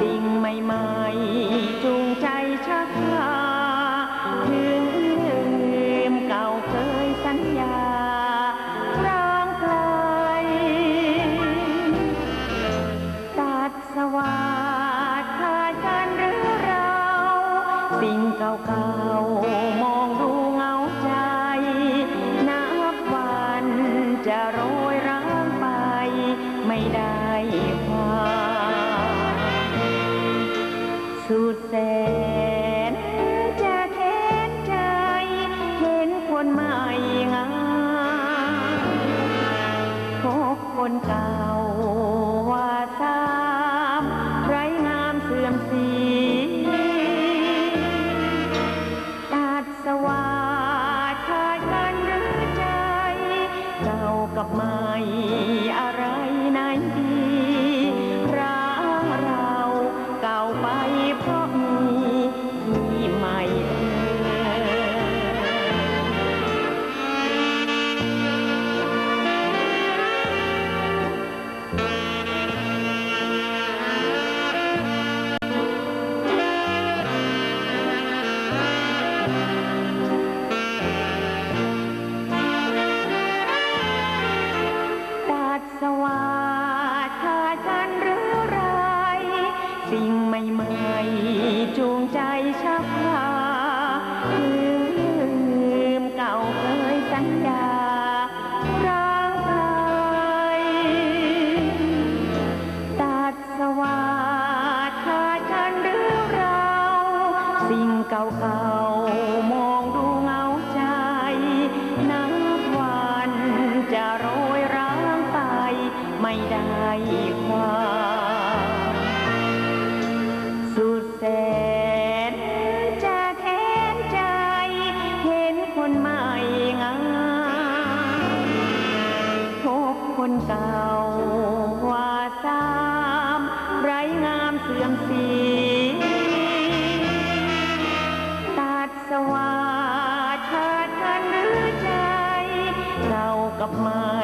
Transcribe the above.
สิ่งใหม่ๆจุงใจชักพาถึงเรื่อมเก่าเคยสัญญาพรางไกลตัดสวาสขาดกันหรือเรา สิ่งเก่าๆมองดูเงาใจ นับวันจะโรยร้างไปไม่ได้ความ To say. จูงใจชักพาลืมเก่าเคยสัญญารักใครตัดสวาดขาดกันหรือเรา สิ่งเก่า คนเก่าว่าซ้ำไรงามเสื่อมสีตัดสว่าขาดทันหรือใจเก่ากับใหม่